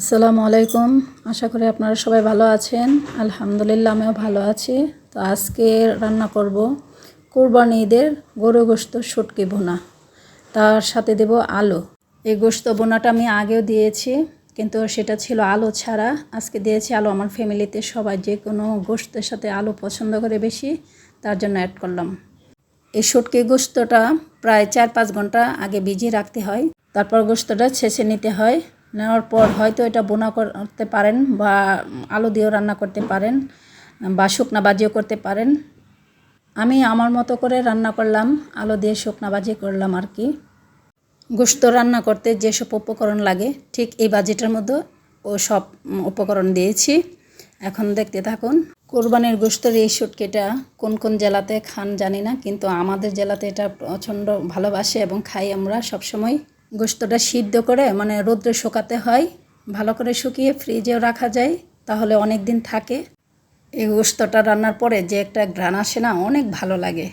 আসসালামু আলাইকুম। আশা করি আপনারা সবাই ভালো আছেন। আলহামদুলিল্লাহ, আমিও ভালো আছি। তো আজকে রান্না করব কোরবানি ঈদের গরু গোস্ত শুটকি ভুনা। তার সাথে দেব আলু। এই গোস্ত বোনাটা আমি আগেও দিয়েছি, কিন্তু সেটা ছিল আলু ছাড়া। আজকে দিয়েছি আলু আমার ফ্যামিলিতে সবাই যে কোনো গোস্তের সাথে আলু পছন্দ করে বেশি, তার জন্য অ্যাড করলাম। এই শুটকি গোস্তটা প্রায় চার পাঁচ ঘণ্টা আগে ভিজিয়ে রাখতে হয়। তারপর গোস্তটা ছেঁচে নিতে হয়। নেওয়ার পর হয়তো এটা বোনা করতে পারেন বা আলু দিয়েও রান্না করতে পারেন, বা শুকনা বাজিও করতে পারেন। আমি আমার মতো করে রান্না করলাম, আলু দিয়ে শুকনা বাজি করলাম আর কি। গোস্ত রান্না করতে যেসব উপকরণ লাগে, ঠিক এই বাজেটের মধ্যে ও সব উপকরণ দিয়েছি। এখন দেখতে থাকুন, কোরবানির গোস্তর এই শুটকিটা কোন কোন জেলাতে খান জানি না, কিন্তু আমাদের জেলাতে এটা প্রচণ্ড ভালোবাসে এবং খাই আমরা সবসময়। গোস্তটা সিদ্ধ করে মানে রোদ্রে শুকাতে হয়, ভালো করে শুকিয়ে ফ্রিজেও রাখা যায়, তাহলে অনেক দিন থাকে। এই গোস্তটা রান্নার পরে যে একটা ঘ্রাণ আসে না, অনেক ভালো লাগে।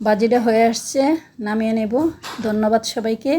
বাজিটা হয়ে আসছে নামিয়ে নেব। ধন্যবাদ সবাইকে।